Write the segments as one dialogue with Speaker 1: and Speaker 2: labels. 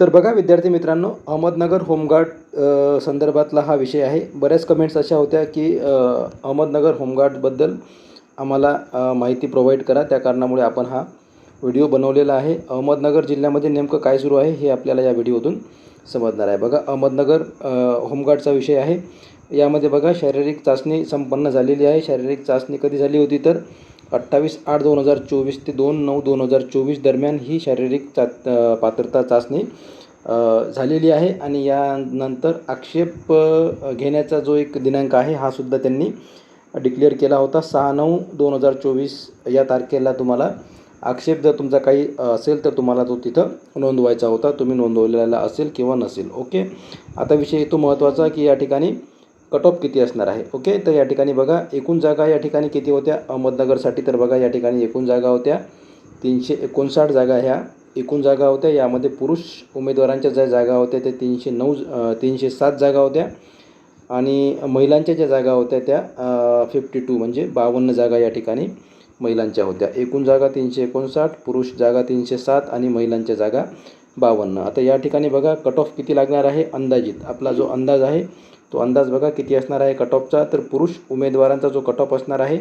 Speaker 1: तर बघा विद्यार्थी मित्रांनो अहमदनगर होमगार्ड संदर्भातला हा विषय आहे. बऱ्याच कमेंट्स अशा होत्या की अहमदनगर होमगार्डबद्दल आम्हाला माहिती प्रोव्हाइड करा. त्या कारणामुळे आपण हा व्हिडिओ बनवलेला आहे. अहमदनगर जिल्ह्यामध्ये नेमकं काय सुरू आहे हे आपल्याला या व्हिडिओतून समजणार आहे. बघा अहमदनगर होमगार्डचा विषय आहे. यामध्ये बघा शारीरिक चाचणी संपन्न झालेली आहे. शारीरिक चाचणी कधी झाली होती तर अठ्ठावीस आठ दोन हजार चोवीस ते दोन नऊ दोन हजार चोवीस दरम्यान ही शारीरिक चा पात्रता चाचणी झालेली आहे आणि यानंतर आक्षेप घेण्याचा जो एक दिनांक आहे हा सुद्धा त्यांनी डिक्लेअर केला होता. सहा नऊ दोन हजार चोवीस या तारखेला तुम्हाला आक्षेप जर तुमचा काही असेल तर तुम्हाला तो तिथं नोंदवायचा होता. तुम्ही नोंदवलेला असेल किंवा नसेल. ओके? आता विषय येतो महत्त्वाचा की या ठिकाणी कट ऑफ किती असणार आहे? ओके तर या ठिकाणी बघा एकूण जागा या ठिकाणी किती होत्या? अहमदनगरसाठी तर बघा या ठिकाणी एकूण जागा होत्या. तीनशे एकोणसाठ जागा ह्या एकूण जागा होत्या. यामध्ये पुरुष उमेदवारांच्या ज्या जागा होत्या त्या तीनशे नऊ तीनशे सात जागा होत्या. आणि महिलांच्या ज्या जागा होत्या त्या फिफ्टी टू म्हणजे बावन्न जागा या ठिकाणी महिलांच्या होत्या. एकूण जागा तीनशे एकोणसाठ पुरुष जागा तीनशे सात आणि महिलांच्या जागा बावन्न. आता या ठिकाणी बघा कट ऑफ किती लागणार आहे? अंदाजित. आपला जो अंदाज आहे तो अंदाज बघा किती असणार आहे कट ऑफचा तर पुरुष उमेदवारांचा जो कट ऑफ असणार आहे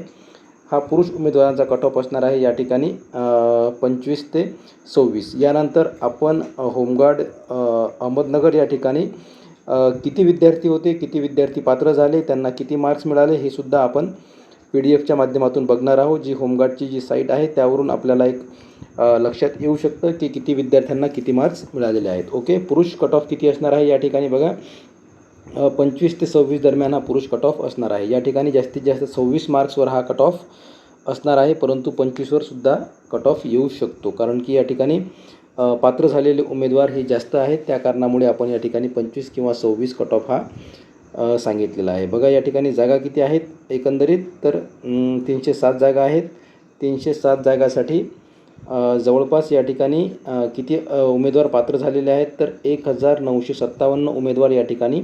Speaker 1: हा पुरुष उमेदवारांचा कट ऑफ असणार आहे या ठिकाणी पंचवीस ते सव्वीस. यानंतर आपण होमगार्ड अहमदनगर या ठिकाणी किती विद्यार्थी होते किती विद्यार्थी पात्र झाले त्यांना किती मार्क्स मिळाले हे सुद्धा आपण पी डी एफच्या माध्यमातून बघणार आहोत. जी होमगार्डची जी साईट आहे त्यावरून आपल्याला एक लक्षात येऊ शकतं की किती विद्यार्थ्यांना किती मार्क्स मिळालेले आहेत. ओके? पुरुष कट ऑफ किती असणार आहे या ठिकाणी बघा. पंचवीस ते सव्वीस दरम्यान हा पुरुष कट ऑफ असणार आहे. या ठिकाणी जास्तीत जास्त सव्वीस मार्क्सवर हा कट ऑफ असणार आहे परंतु पंचवीसवर सुद्धा कट ऑफ येऊ शकतो. कारण की या ठिकाणी पात्र झालेले उमेदवार हे जास्त आहेत. त्या कारणामुळे आपण या ठिकाणी पंचवीस किंवा सव्वीस कट ऑफ हा सांगितलेला आहे. बघा या ठिकाणी जागा किती आहेत? एकंदरीत तर तीनशे सात जागा आहेत. तीनशे सात जागासाठी जवळपास या ठिकाणी किती उमेदवार पात्र झालेले आहेत? तर एक हजार नऊशे सत्तावन्न उमेदवार या ठिकाणी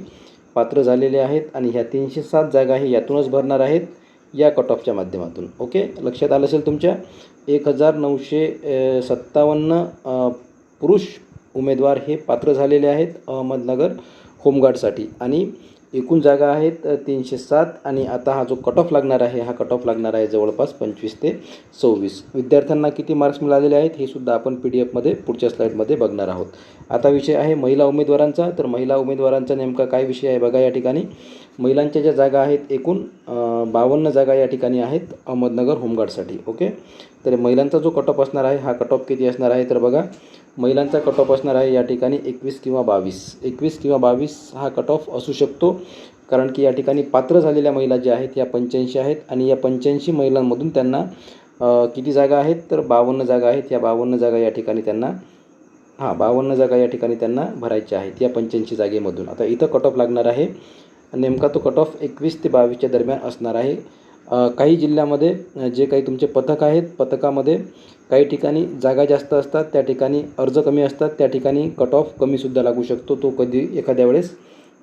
Speaker 1: पात्र झालेले आहेत आणि ह्या तीनशे सात जागा हे यातूनच भरणार आहेत या कट ऑफच्या माध्यमातून. ओके लक्षात आलं असेल तुमच्या? एक हजार नऊशे सत्तावन्न पुरुष उमेदवार हे पात्र झालेले आहेत अहमदनगर होमगार्डसाठी. आणि एकूण जागा आहेत तीनशे सात आणि आता हा जो कट ऑफ लागणार आहे हा कट ऑफ लागणार आहे जवळपास पंचवीस ते सव्वीस. विद्यार्थ्यांना किती मार्क्स मिळालेले आहेत हे सुद्धा आपण पी डी एफमध्ये पुढच्या स्लाईडमध्ये बघणार आहोत. आता विषय आहे महिला उमेदवारांचा. तर महिला उमेदवारांचा नेमका काय विषय आहे बघा या ठिकाणी. महिलांच्या ज्या जागा आहेत एकूण बावन्न जागा या ठिकाणी आहेत अहमदनगर होमगार्डसाठी ओके? तर महिलांचा जो कट ऑफ असणार आहे हा कट ऑफ किती असणार आहे? तर बघा महिलांचा कट ऑफ असणार आहे या ठिकाणी एकवीस किंवा बावीस. एकवीस किंवा बावीस हा कट ऑफ असू शकतो कारण की या ठिकाणी पात्र झालेल्या महिला ज्या आहेत या पंच्याऐंशी आहेत आणि या पंच्याऐंशी महिलांमधून त्यांना किती जागा आहेत? तर बावन्न जागा आहेत. या बावन्न जागा या ठिकाणी त्यांना हां बावन्न जागा या ठिकाणी त्यांना भरायच्या आहेत या पंच्याऐंशी जागेमधून. आता इथं कट ऑफ लागणार आहे नेमका तो कट ऑफ एकवीस ते बावीसच्या दरम्यान असणार आहे. काही जिल्ह्यामध्ये जे काही तुमचे पथक आहेत पथकामध्ये काही ठिकाणी जागा जास्त असतात त्या ठिकाणी अर्ज कमी असतात त्या ठिकाणी कट ऑफ कमीसुद्धा लागू शकतो. तो कधी एखाद्या वेळेस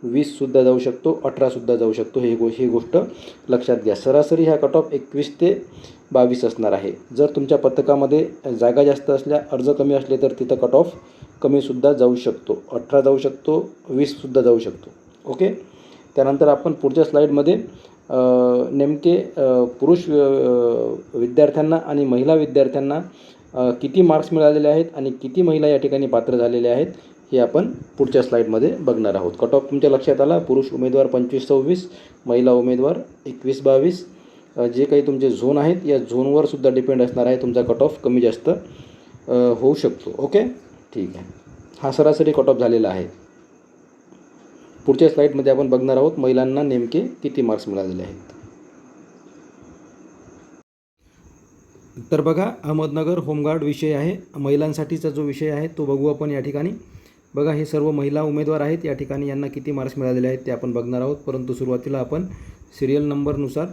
Speaker 1: वीससुद्धा जाऊ शकतो अठरासुद्धा जाऊ शकतो. हे गो ही गोष्ट लक्षात घ्या. सरासरी हा कट ऑफ एकवीस ते बावीस असणार आहे. जर तुमच्या पथकामध्ये जागा जास्त असल्या अर्ज कमी असले तर तिथं कट ऑफ कमीसुद्धा जाऊ शकतो. अठरा जाऊ शकतो वीससुद्धा जाऊ शकतो. ओके? त्यानंतर आपण पुढच्या स्लाईडमध्ये नेमके पुरुष विद्यार्थ्यांना आणि महिला विद्यार्थ्यांना किती मार्क्स मिळालेले आहेत आणि किती महिला या ठिकाणी पात्र झालेल्या आहेत हे आपण पुढच्या स्लाईडमध्ये बघणार आहोत. कट ऑफ तुमच्या लक्षात आला? पुरुष उमेदवार पंचवीस सव्वीस महिला उमेदवार एकवीस बावीस. जे काही तुमचे झोन आहेत या झोनवर सुद्धा डिपेंड असणार आहे. तुमचा कट ऑफ कमी जास्त होऊ शकतो. ओके ठीक आहे. हा सरासरी कट ऑफ झालेला आहे. पुढच्या स्लाईडमध्ये आपण बघणार आहोत महिलांना नेमके किती मार्क्स मिळालेले आहेत. तर बघा अहमदनगर होमगार्ड विषय आहे. महिलांसाठीचा जो विषय आहे तो बघू आपण या ठिकाणी. बघा हे सर्व महिला उमेदवार आहेत. या ठिकाणी यांना किती मार्क्स मिळालेले आहेत ते आपण बघणार आहोत. परंतु सुरुवातीला आपण सिरियल नंबरनुसार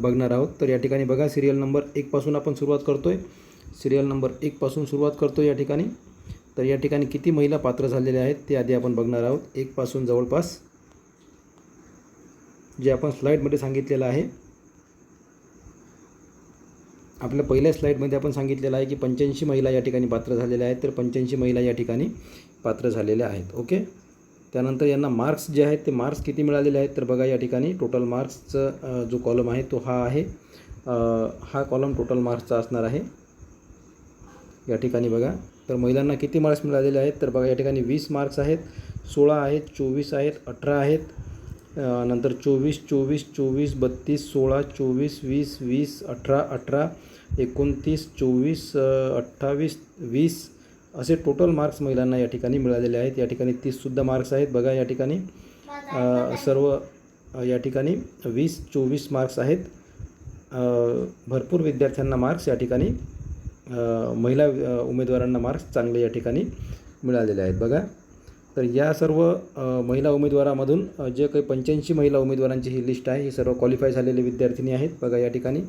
Speaker 1: बघणार आहोत. तर या ठिकाणी बघा सिरियल नंबर एकपासून आपण सुरुवात करतो आहे सिरियल नंबर एकपासून सुरुवात करतो या ठिकाणी. तर या ठिकाणी किती महिला पात्र झालेल्या आहेत ते आधी आपण बघणार आहोत. एकपासून जवळपास जे आपण स्लाईडमध्ये सांगितलेलं आहे. आपल्या पहिल्या स्लाईडमध्ये आपण सांगितलेलं आहे की पंच्याऐंशी महिला या ठिकाणी पात्र झालेल्या आहेत तर पंच्याऐंशी महिला या ठिकाणी पात्र झालेल्या आहेत. ओके? त्यानंतर यांना मार्क्स जे आहेत ते मार्क्स किती मिळालेले आहेत? तर बघा या ठिकाणी टोटल मार्क्सचा जो कॉलम आहे तो हा आहे. हा कॉलम टोटल मार्क्सचा असणार आहे. या ठिकाणी बघा. तर महिलांना किती मार्क्स मिळालेले आहेत? तर बघा या ठिकाणी वीस मार्क्स आहेत सोळा आहेत चोवीस आहेत अठरा आहेत. नंतर चोवीस चोवीस चोवीस बत्तीस सोळा चोवीस वीस वीस अठरा अठरा एकोणतीस चोवीस अठ्ठावीस वीस असे टोटल मार्क्स महिलांना या ठिकाणी मिळालेले आहेत. या ठिकाणी तीससुद्धा मार्क्स आहेत. बघा या ठिकाणी सर्व या ठिकाणी वीस चोवीस मार्क्स आहेत. भरपूर विद्यार्थ्यांना मार्क्स या ठिकाणी महिला उमेदवारांना मार्क्स चांगले या ठिकाणी मिळालेले आहेत. बघा. तर या सर्व महिला उमेदवारामधून जे काही पंच्याऐंशी महिला उमेदवारांची ही लिस्ट आहे ही सर्व क्वालिफाय झालेले विद्यार्थिनी आहेत. बघा या ठिकाणी.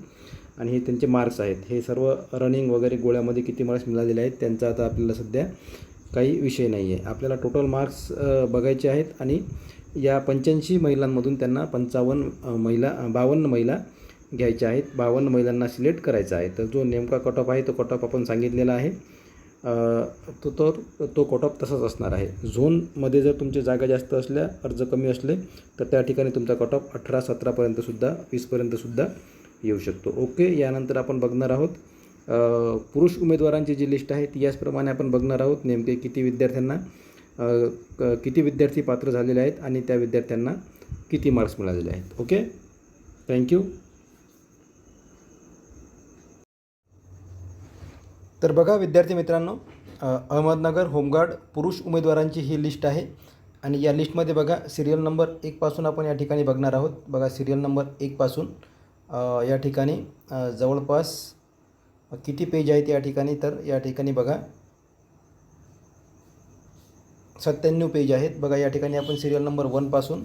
Speaker 1: आणि हे त्यांचे मार्क्स आहेत. हे सर्व रनिंग वगैरे गोळ्यामध्ये किती मार्क्स मिळालेले आहेत त्यांचा आता आपल्याला सध्या काही विषय नाही आहे आपल्याला टोटल मार्क्स बघायचे आहेत. आणि या पंच्याऐंशी महिलांमधून त्यांना पंचावन्न महिला बावन्न महिला घ्यायचे आहेत. बावन्न महिलांना सिलेक्ट करायचा आहे. तर जो नेमका कट ऑफ आहे तो कट ऑफ आपण सांगितलेला आहे. तो तो तो कट ऑफ तसाच असणार आहे. झोनमध्ये जर तुमची जागा जास्त असल्या अर्ज कमी असले तर त्या ठिकाणी तुमचा कट ऑफ अठरा सतरापर्यंतसुद्धा वीसपर्यंतसुद्धा येऊ शकतो. ओके यानंतर आपण बघणार आहोत. पुरुष उमेदवारांची जी लिस्ट आहे ती याचप्रमाणे आपण बघणार आहोत. नेमके किती विद्यार्थ्यांना किती विद्यार्थी पात्र झालेले आहेत आणि त्या विद्यार्थ्यांना किती मार्क्स मिळालेले आहेत. ओके थँक्यू तर बघा विद्यार्थी मित्रांनो अहमदनगर होमगार्ड पुरुष उमेदवारांची ही लिस्ट आहे. आणि या लिस्टमध्ये बघा सिरियल नंबर एकपासून आपण या ठिकाणी बघणार आहोत. बघा सिरियल नंबर एकपासून या ठिकाणी जवळपास किती पेज आहेत या ठिकाणी? तर या ठिकाणी बघा सत्त्याण्णव पेज आहेत. बघा या ठिकाणी आपण सिरियल नंबर वनपासून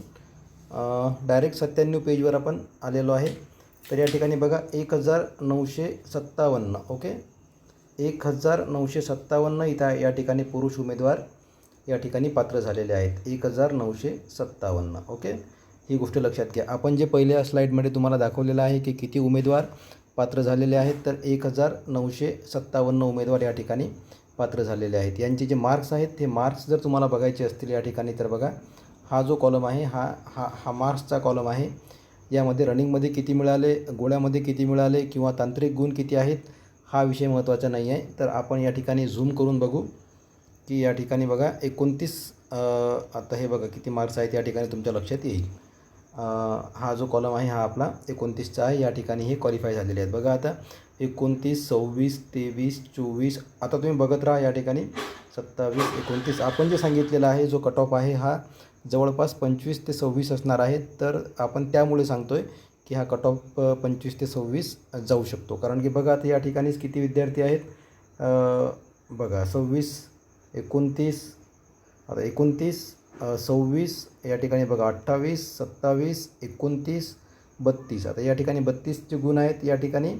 Speaker 1: डायरेक्ट सत्त्याण्णव पेजवर आपण आलेलो आहे. तर या ठिकाणी बघा एक हजार नऊशे सत्तावन्न ओके एक हजार नऊशे सत्तावन्न इथं या ठिकाणी पुरुष उमेदवार या ठिकाणी पात्र झालेले आहेत. एक हजार नऊशे सत्तावन्न. ओके? ही गोष्ट लक्षात घ्या. आपण जे पहिल्या स्लाईडमध्ये तुम्हाला दाखवलेलं आहे की किती उमेदवार पात्र झालेले आहेत तर एक हजार नऊशे सत्तावन्न उमेदवार या ठिकाणी पात्र झालेले आहेत. यांचे जे मार्क्स आहेत ते मार्क्स जर तुम्हाला बघायचे असतील या ठिकाणी तर बघा हा जो कॉलम आहे हा हा हा मार्क्सचा कॉलम आहे. यामध्ये रनिंगमध्ये किती मिळाले गोळ्यामध्ये किती मिळाले किंवा तांत्रिक गुण किती आहेत हा विषय महत्त्वाचा नाही आहे. तर आपण या ठिकाणी झूम करून बघू की या ठिकाणी बघा एकोणतीस आता हे बघा किती मार्क्स आहेत या ठिकाणी तुमच्या लक्षात येईल. हा जो कॉलम आहे हा आपला एकोणतीसचा आहे. या ठिकाणी हे क्वालिफाय झालेले आहेत. बघा आता एकोणतीस सव्वीस तेवीस चोवीस आता तुम्ही बघत राहा या ठिकाणी सत्तावीस एकोणतीस. आपण जे सांगितलेलं आहे जो कट ऑफ आहे हा जवळपास पंचवीस ते सव्वीस असणार आहे. तर आपण त्यामुळे सांगतो आहे की हा कट ऑफ पंचवीस ते सव्वीस जाऊ शकतो. कारण की बघा आता या ठिकाणीच किती विद्यार्थी आहेत? बघा सव्वीस एकोणतीस आता एकोणतीस सव्वीस या ठिकाणी बघा अठ्ठावीस सत्तावीस एकोणतीस बत्तीस. आता या ठिकाणी बत्तीसचे गुण आहेत या ठिकाणी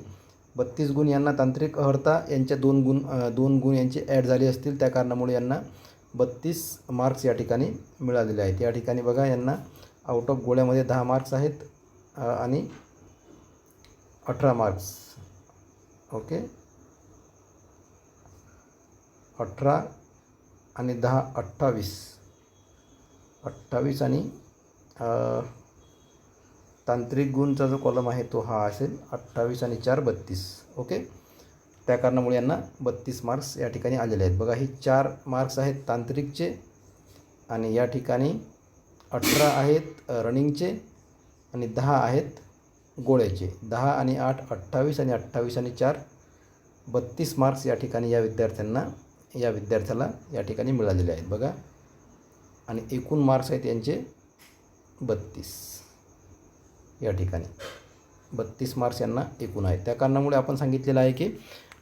Speaker 1: बत्तीस गुण यांना तांत्रिक अर्हता यांच्या दोन गुण दोन गुण यांचे ॲड झाले असतील त्या कारणामुळे यांना बत्तीस मार्क्स या ठिकाणी मिळालेले आहेत. या ठिकाणी बघा यांना आउट ऑफ गोळ्यामध्ये दहा मार्क्स आहेत. आणि अठरा मार्क्स. ओके? अठरा आणि दहा अठ्ठावीस. अठ्ठावीस आणि तांत्रिक गुणचा जो कॉलम आहे तो हा असेल अठ्ठावीस आणि चार बत्तीस. ओके? त्या कारणामुळे यांना बत्तीस मार्क्स या ठिकाणी आलेले आहेत. बघा हे चार मार्क्स आहेत तांत्रिकचे आणि या ठिकाणी अठरा आहेत रनिंगचे. आणि दहा आहेत गोळ्याचे. दहा आणि आठ अठ्ठावीस आणि अठ्ठावीस आणि चार. बत्तीस मार्क्स या ठिकाणी या विद्यार्थ्यांना या विद्यार्थ्याला या ठिकाणी मिळालेले आहेत बघा. आणि एकूण मार्क्स आहेत यांचे बत्तीस. या ठिकाणी. बत्तीस मार्क्स यांना एकूण आहेत. त्या कारणामुळे आपण सांगितलेलं आहे की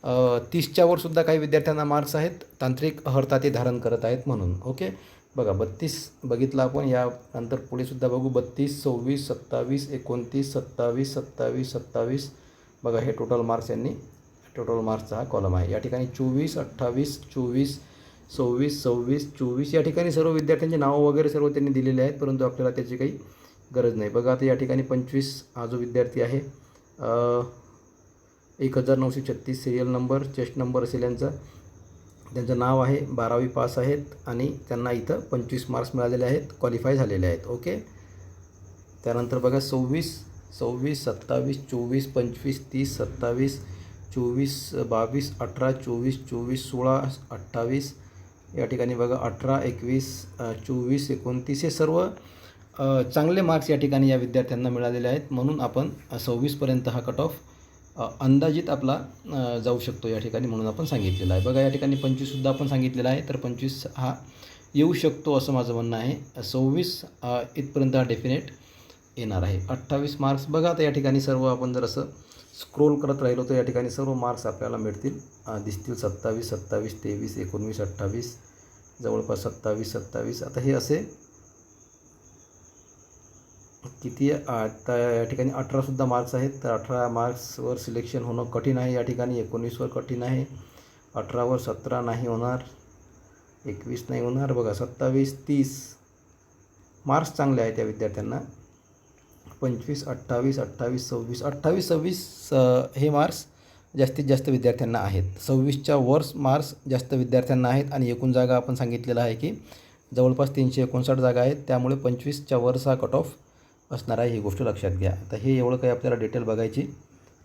Speaker 1: अ, तीसच्या सुद्धा काही विद्यार्थ्यांना मार्क्स आहेत. तांत्रिक अहर्ता ते धारण करत आहेत म्हणून. ओके? बघा बत्तीस बघितलं आपण यानंतर नंतर पुढेसुद्धा बघू. बत्तीस सव्वीस सत्तावीस एकोणतीस सत्तावीस सत्तावीस सत्तावीस. बघा हे टोटल मार्क्स यांनी टोटल मार्क्सचा हा कॉलम आहे. या ठिकाणी चोवीस अठ्ठावीस चोवीस सव्वीस सव्वीस चोवीस या ठिकाणी सर्व विद्यार्थ्यांची नावं वगैरे सर्व त्यांनी दिलेले आहेत परंतु आपल्याला त्याची काही गरज नाही. बघा आता या ठिकाणी पंचवीस हा जो विद्यार्थी आहे एक हजार नऊशे छत्तीस सिरियल नंबर चेस्ट नंबर असेल यांचा. त्यांचं नाव आहे बारावी पास आहेत आणि त्यांना इथं पंचवीस मार्क्स मिळालेले आहेत क्वालिफाय झालेले आहेत ओके त्यानंतर बघा सव्वीस सव्वीस सत्तावीस चोवीस पंचवीस तीस सत्तावीस चोवीस बावीस अठरा चोवीस चोवीस सोळा अठ्ठावीस या ठिकाणी बघा अठरा एकवीस चोवीस एकोणतीस हे सर्व चांगले मार्क्स या ठिकाणी या विद्यार्थ्यांना मिळालेले आहेत. म्हणून आपण सव्वीसपर्यंत हा कट ऑफ अंदाजित आपला जाऊ शकतो या ठिकाणी म्हणून आपण सांगितलेलं आहे. बघा या ठिकाणी पंचवीससुद्धा आपण सांगितलेला आहे. तर पंचवीस हा येऊ शकतो असं माझं म्हणणं आहे. सव्वीस इथपर्यंत हा डेफिनेट येणार आहे. अठ्ठावीस मार्क्स बघा आता या ठिकाणी सर्व आपण जर असं स्क्रोल करत राहिलो तर या ठिकाणी सर्व मार्क्स आपल्याला मिळतील. दिसतील सत्तावीस सत्तावीस तेवीस एकोणवीस अठ्ठावीस जवळपास सत्तावीस सत्तावीस. आता हे असे किती त्या या ठिकाणी अठरासुद्धा मार्क्स आहेत. तर अठरा मार्क्सवर सिलेक्शन होणं कठीण आहे. या ठिकाणी एकोणीसवर कठीण आहे. अठरावर सतरा नाही होणार. एकवीस नाही होणार. बघा सत्तावीस तीस मार्क्स चांगले आहेत त्या विद्यार्थ्यांना. पंचवीस अठ्ठावीस अठ्ठावीस सव्वीस अठ्ठावीस सव्वीस हे मार्क्स जास्तीत जास्त विद्यार्थ्यांना आहेत. सव्वीसच्या वर्स मार्क्स जास्त विद्यार्थ्यांना आहेत. आणि एकूण जागा आपण सांगितलेलं आहे की जवळपास तीनशे एकोणसाठ जागा आहेत. त्यामुळे पंचवीसच्या वर्स हा कट ऑफ असणार आहे ही गोष्ट लक्षात घ्या. तर हे एवढं काही आपल्याला डिटेल बघायची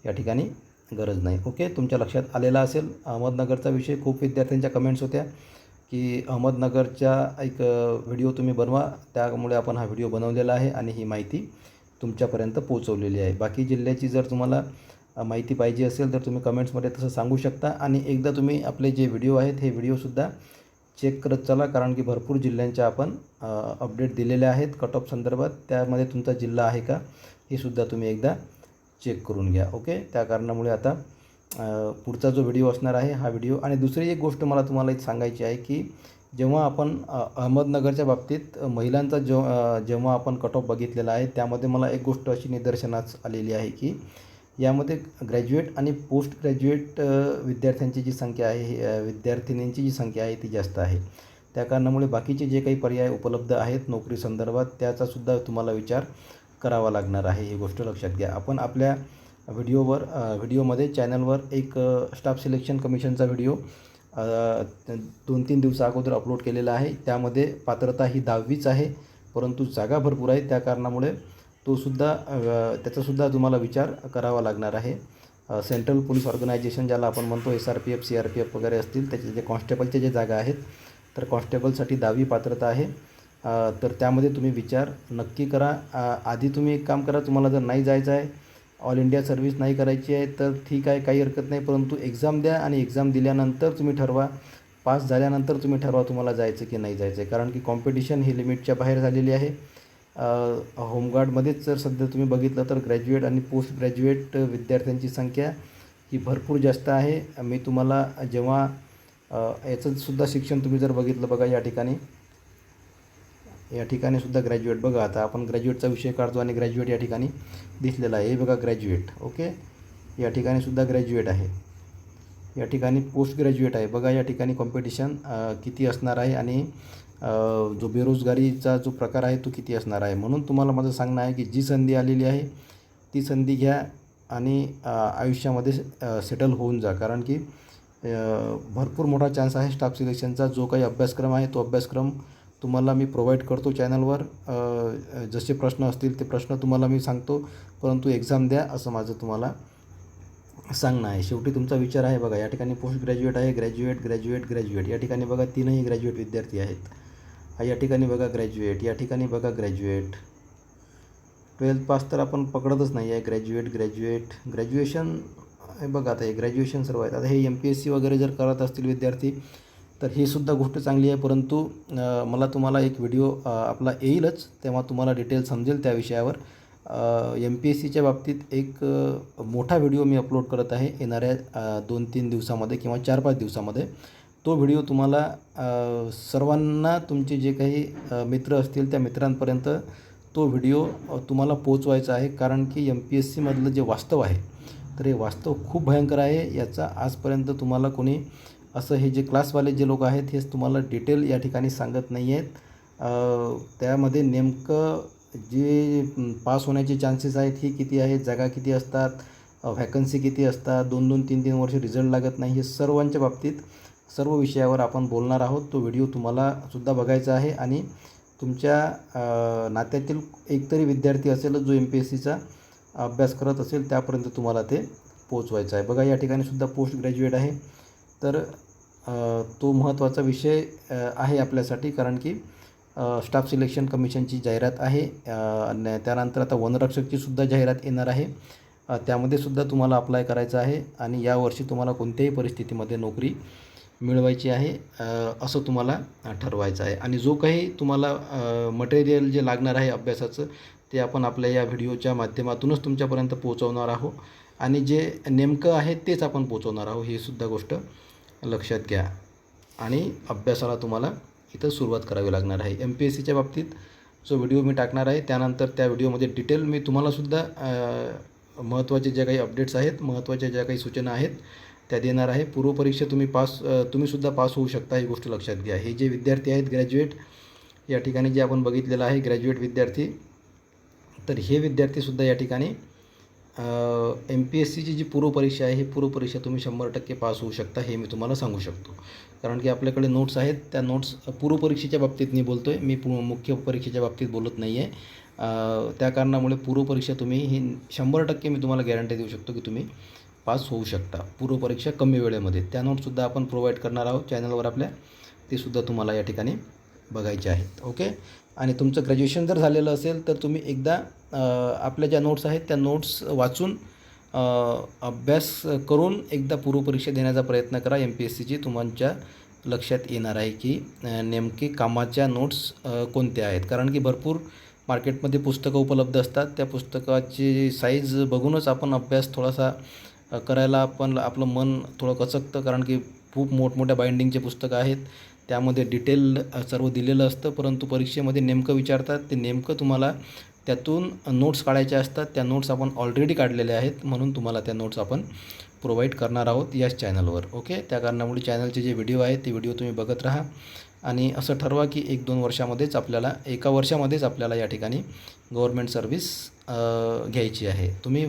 Speaker 1: या ठिकाणी गरज नाही. ओके तुमच्या लक्षात आलेला असेल अहमदनगरचा विषय खूप विद्यार्थ्यांच्या कमेंट्स होत्या की अहमदनगरच्या एक व्हिडिओ तुम्ही बनवा त्यामुळे आपण हा व्हिडिओ बनवलेला आहे आणि ही माहिती तुमच्यापर्यंत पोहोचवलेली आहे. बाकी जिल्ह्याची जर तुम्हाला माहिती पाहिजे असेल तर तुम्ही कमेंट्समध्ये तसं सांगू शकता आणि एकदा तुम्ही आपले जे व्हिडिओ आहेत हे व्हिडिओसुद्धा चेक करत चला कारण की भरपूर जिल्ह्यांच्या आपण अपडेट दिलेले आहेत कट ऑफ संदर्भात. त्यामध्ये तुमचा जिल्हा आहे का हे सुद्धा तुम्ही एकदा चेक करून घ्या ओके त्या कारणामुळे आता पुढचा जो व्हिडिओ असणार आहे हा व्हिडिओ आणि दुसरी एक गोष्ट मला तुम्हाला एक सांगायची आहे की जेव्हा आपण अहमदनगरच्या बाबतीत महिलांचा जो जेव्हा आपण कट ऑफ बघितलेला आहे त्यामध्ये मला एक गोष्ट अशी निदर्शनास आलेली आहे की यामध्ये ग्रॅज्युएट आणि पोस्ट ग्रॅज्युएट विद्यार्थ्यांची जी संख्या आहे विद्यार्थिनींची जी संख्या आहे ती जास्त आहे. त्या कारणामुळे बाकीचे जे काही पर्याय उपलब्ध आहेत नोकरी संदर्भात त्याचासुद्धा तुम्हाला विचार करावा लागणार आहे. ही गोष्ट लक्षात घ्या. आपण आपल्या व्हिडिओवर व्हिडिओमध्ये चॅनलवर एक स्टाफ सिलेक्शन कमिशनचा व्हिडिओ दोन तीन दिवसा अगोदर अपलोड केलेला आहे. त्यामध्ये पात्रता ही दहावीच आहे परंतु जागा भरपूर आहे. त्या कारणामुळे तोसुद्धा त्याचासुद्धा तुम्हाला विचार करावा लागणार आहे. सेंट्रल पोलीस ऑर्गनायझेशन ज्याला आपण म्हणतो S R P F C R P F वगैरे असतील त्याचे जे कॉन्स्टेबलचे जे जागा आहेत तर कॉन्स्टेबलसाठी दहावी पात्रता आहे. तर त्यामध्ये तुम्ही विचार नक्की करा. आधी तुम्ही एक काम करा तुम्हाला जर नाही जायचं आहे ऑल इंडिया सर्व्हिस नाही करायची आहे तर ठीक आहे काही हरकत नाही परंतु एक्झाम द्या आणि एक्झाम दिल्यानंतर तुम्ही ठरवा. पास झाल्यानंतर तुम्ही ठरवा तुम्हाला जायचं की नाही जायचं आहे कारण की कॉम्पिटिशन ही लिमिटच्या बाहेर झालेली आहे. होमगार्डमध्येच जर सध्या तुम्ही बघितलं तर ग्रॅज्युएट आणि पोस्ट ग्रॅज्युएट विद्यार्थ्यांची संख्या ही भरपूर जास्त आहे. मी तुम्हाला जेव्हा याचंसुद्धा शिक्षण तुम्ही जर बघितलं बघा या ठिकाणी. या ठिकाणी सुद्धा ग्रॅज्युएट बघा आता आपण ग्रॅज्युएटचा विषय काढतो आणि ग्रॅज्युएट या ठिकाणी दिसलेला आहे. हे बघा ग्रॅज्युएट ओके? या ठिकाणी सुद्धा ग्रॅज्युएट आहे. या ठिकाणी पोस्ट ग्रॅज्युएट आहे. बघा या ठिकाणी कॉम्पिटिशन किती असणार आहे आणि जो बेरोजगारीचा जो प्रकार आहे तो किती असणार आहे? म्हणून तुम्हाला माझं सांगणं आहे की जी संधी आलेली आहे ती संधी घ्या आणि आयुष्यामध्ये सेटल होऊन जा. कारण की भरपूर मोठा चान्स आहे स्टाफ सिलेक्शनचा जो काही अभ्यासक्रम आहे तो अभ्यासक्रम तुम्हाला मी प्रोव्हाइड करतो चॅनलवर जसे प्रश्न असतील ते प्रश्न तुम्हाला मी सांगतो. परंतु एक्झाम द्या असं माझं तुम्हाला सांगणं आहे. शेवटी तुमचा विचार आहे बघा या ठिकाणी पोस्ट ग्रॅज्युएट आहे ग्रॅज्युएट ग्रॅज्युएट ग्रॅज्युएट या ठिकाणी बघा तीनही ग्रॅज्युएट विद्यार्थी आहेत. हा या ठिकाणी बघा ग्रॅज्युएट या ठिकाणी बघा ग्रॅज्युएट ट्वेल्थ पास तर आपण पकडतच नाही आहे. ग्रॅज्युएट ग्रॅज्युएट ग्रॅज्युएशन हे बघा आता हे ग्रॅज्युएशन सर्व आहेत. आता हे एम पी एस सी वगैरे जर करत असतील विद्यार्थी तर ही सुद्धा गोष्ट चांगली आहे. परंतु मला तुम्हाला एक व्हिडिओ आपला येईलच. तेव्हा तुम्हाला डिटेल समजेल त्या विषयावर. एम पी एस सीच्या बाबतीत एक मोठा व्हिडिओ मी अपलोड करत आहे येणाऱ्या दोन तीन दिवसामध्ये किंवा चार पाच दिवसामध्ये. तो व्हिडिओ तुम्हाला सर्वांना तुमचे जे काही मित्र असतील त्या मित्रांपर्यंत तो व्हिडिओ तुम्हाला पोचवायचा आहे. कारण की एम पी एस सीमधलं जे वास्तव आहे तर हे वास्तव खूप भयंकर आहे. याचा आजपर्यंत तुम्हाला कोणी असं हे जे क्लासवाले जे लोक आहेत हेच तुम्हाला डिटेल या ठिकाणी सांगत नाही आहेत. त्यामध्ये नेमकं जे पास होण्याचे चान्सेस आहेत ही किती आहेत जागा किती असतात व्हॅकन्सी किती असतात दोन दोन तीन तीन वर्ष रिझल्ट लागत नाही हे सर्वांच्या बाबतीत सर्व विषयावर आपण बोलणार आहोत. तो व्हिडिओ तुम्हाला सुद्धा बघायचा आहे आणि तुमच्या नात्यातील एकतरी विद्यार्थी असेल जो एम पी एस सीचा अभ्यास करत असेल त्यापर्यंत तुम्हाला ते पोचवायचं आहे. बघा या ठिकाणी सुद्धा पोस्ट ग्रॅज्युएट आहे. तर तो महत्त्वाचा विषय आहे आपल्यासाठी कारण की स्टाफ सिलेक्शन कमिशनची जाहिरात आहे त्यानंतर आता वनरक्षकची सुद्धा जाहिरात येणार आहे. त्यामध्ये सुद्धा तुम्हाला अप्लाय करायचं आहे आणि यावर्षी तुम्हाला कोणत्याही परिस्थितीमध्ये नोकरी मिळवायची आहे असं तुम्हाला ठरवायचं आहे. आणि जो काही तुम्हाला मटेरियल जे लागणार आहे अभ्यासाचं ते आपण आपल्या या व्हिडिओच्या माध्यमातूनच तुमच्यापर्यंत पोहोचवणार आहोत. आणि जे नेमकं आहे तेच आपण पोचवणार आहोत ही सुद्धा गोष्ट लक्षात घ्या. आणि अभ्यासाला तुम्हाला इथं सुरुवात करावी लागणार आहे. एम पी एस सीच्या बाबतीत जो व्हिडिओ मी टाकणार आहे त्यानंतर त्या व्हिडिओमध्ये डिटेल मी तुम्हालासुद्धा महत्त्वाचे ज्या काही अपडेट्स आहेत महत्त्वाच्या ज्या काही सूचना आहेत त्या देणार आहे. पूर्वपरीक्षा तुम्ही पास तुम्हीसुद्धा पास होऊ शकता ही गोष्ट लक्षात घ्या. हे जे विद्यार्थी आहेत ग्रॅज्युएट या ठिकाणी जे आपण बघितलेलं आहे ग्रॅज्युएट विद्यार्थी तर हे विद्यार्थीसुद्धा या ठिकाणी एम पी एस सीची जी पूर्वपरीक्षा आहे ही पूर्वपरीक्षा तुम्ही शंभर टक्के पास होऊ शकता हे मी तुम्हाला सांगू शकतो. कारण की आपल्याकडे नोट्स आहेत त्या नोट्स पूर्वपरीक्षेच्या बाबतीत मी बोलतो आहे मी पु मुख्य परीक्षेच्या बाबतीत बोलत नाही आहे त्या कारणामुळे पूर्वपरीक्षा तुम्ही ही शंभर टक्के मी तुम्हाला गॅरंटी देऊ शकतो की तुम्ही पास होऊ शकता. पूर्वपरीक्षा कमी वेळेमध्ये. त्या नोट्ससुद्धा आपण प्रोव्हाइड करणार आहोत चॅनलवर आपल्या. ते सुद्धा तुम्हाला या ठिकाणी बघायचे आहेत. ओके आणि तुमचं ग्रॅज्युएशन जर झालेलं असेल तर तुम्ही एकदा आपल्या ज्या नोट्स आहेत त्या नोट्स वाचून अभ्यास करून एकदा पूर्वपरीक्षा देण्याचा प्रयत्न करा. एम पी एस सीची तुमच्या लक्षात येणार आहे की नेमके कामाच्या नोट्स कोणत्या आहेत. कारण की भरपूर मार्केटमध्ये पुस्तकं उपलब्ध असतात. त्या पुस्तकाची साईज बघूनच आपण अभ्यास थोडासा करायला पण आपलं मन थोडं कचकतं कारण की खूप मोठमोठ्या बाइंडिंगचे पुस्तकं आहेत. त्यामध्ये डिटेल सर्व दिलेलं असतं परंतु परीक्षेमध्ये नेमकं विचारतात. ते नेमकं तुम्हाला त्यातून नोट्स काढायच्या असतात. त्या नोट्स आपण ऑलरेडी काढलेल्या आहेत म्हणून तुम्हाला त्या नोट्स आपण प्रोव्हाइड करणार आहोत याच चॅनलवर ओके त्या कारणामुळे चॅनलचे जे व्हिडिओ आहेत ते व्हिडिओ तुम्ही बघत राहा. आणि असं ठरवा की एक दोन वर्षामध्येच आपल्याला एका वर्षामध्येच आपल्याला या ठिकाणी गव्हर्मेंट सर्व्हिस घ्यायची आहे. तुम्ही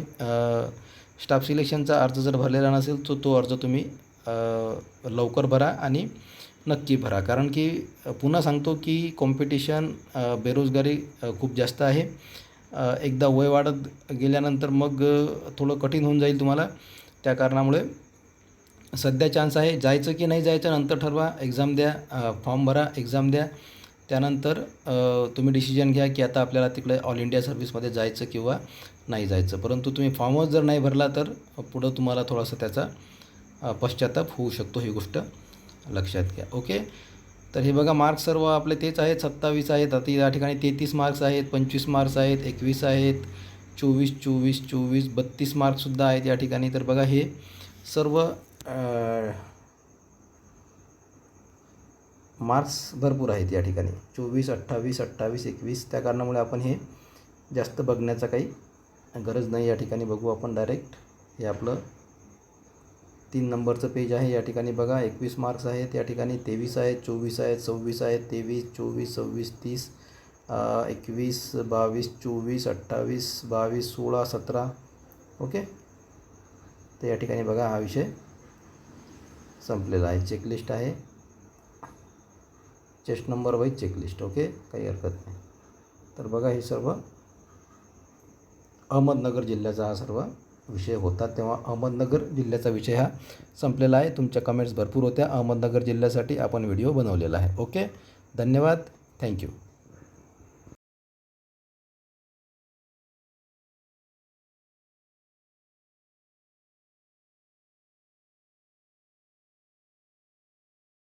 Speaker 1: स्टाफ सिलेक्शनचा अर्ज जर भरलेला नसेल तर तो अर्ज तुम्ही लवकर भरा आणि नक्की भरा. कारण की पुन्हा सांगतो की कॉम्पिटिशन बेरोजगारी खूप जास्त आहे. एकदा वय वाढत गेल्यानंतर मग थोडं कठीण होऊन जाईल तुम्हाला. त्या कारणामुळे सध्या चान्स आहे. जायचं की नाही जायचं नंतर ठरवा. एक्झाम द्या फॉर्म भरा एक्झाम द्या. त्यानंतर तुम्ही डिसिजन घ्या की आता आपल्याला तिकडे ऑल इंडिया सर्व्हिसमध्ये जायचं किंवा नाही जायचं. परंतु तुम्ही फॉर्मच जर नाही भरला तर पुढं तुम्हाला थोडासा त्याचा पश्चाताप होऊ शकतो ही गोष्ट लक्षात घ्या. ओके? तर हे बघा मार्क्स सर्व आपले तेच आहेत. सत्तावीस आहेत. आता या ठिकाणी तेहतीस मार्क्स आहेत पंचवीस मार्क्स आहेत एकवीस आहेत चोवीस चोवीस चोवीस बत्तीस मार्क्ससुद्धा आहेत या ठिकाणी. तर बघा हे सर्व मार्क्स भरपूर आहेत या ठिकाणी. चोवीस अठ्ठावीस अठ्ठावीस एकवीस. त्या कारणामुळे आपण हे जास्त बघण्याचा काही गरज नाही या ठिकाणी बघू आपण डायरेक्ट हे आपलं तीन नंबरचं पेज आहे. या ठिकाणी बघा एकवीस मार्क्स आहेत. या ठिकाणी तेवीस आहेत चोवीस आहेत सव्वीस आहेत तेवीस चोवीस सव्वीस तीस एकवीस बावीस चोवीस अठ्ठावीस बावीस सोळा सतरा. ओके? तर या ठिकाणी बघा हा विषय संपलेला आहे. चेकलिस्ट आहे. Chest number wise checklist okay? काही हरकत नाही. तर बघा हे सर्व अहमदनगर जिल्ह्याचा हा सर्व विषय होता. तेव्हा अहमदनगर जिल्ह्याचा विषय हा संपलेला आहे. तुमच्या कमेंट्स भरपूर होत्या. अहमदनगर जिल्ह्यासाठी आपण व्हिडिओ बनवलेला आहे. ओके धन्यवाद. थँक्यू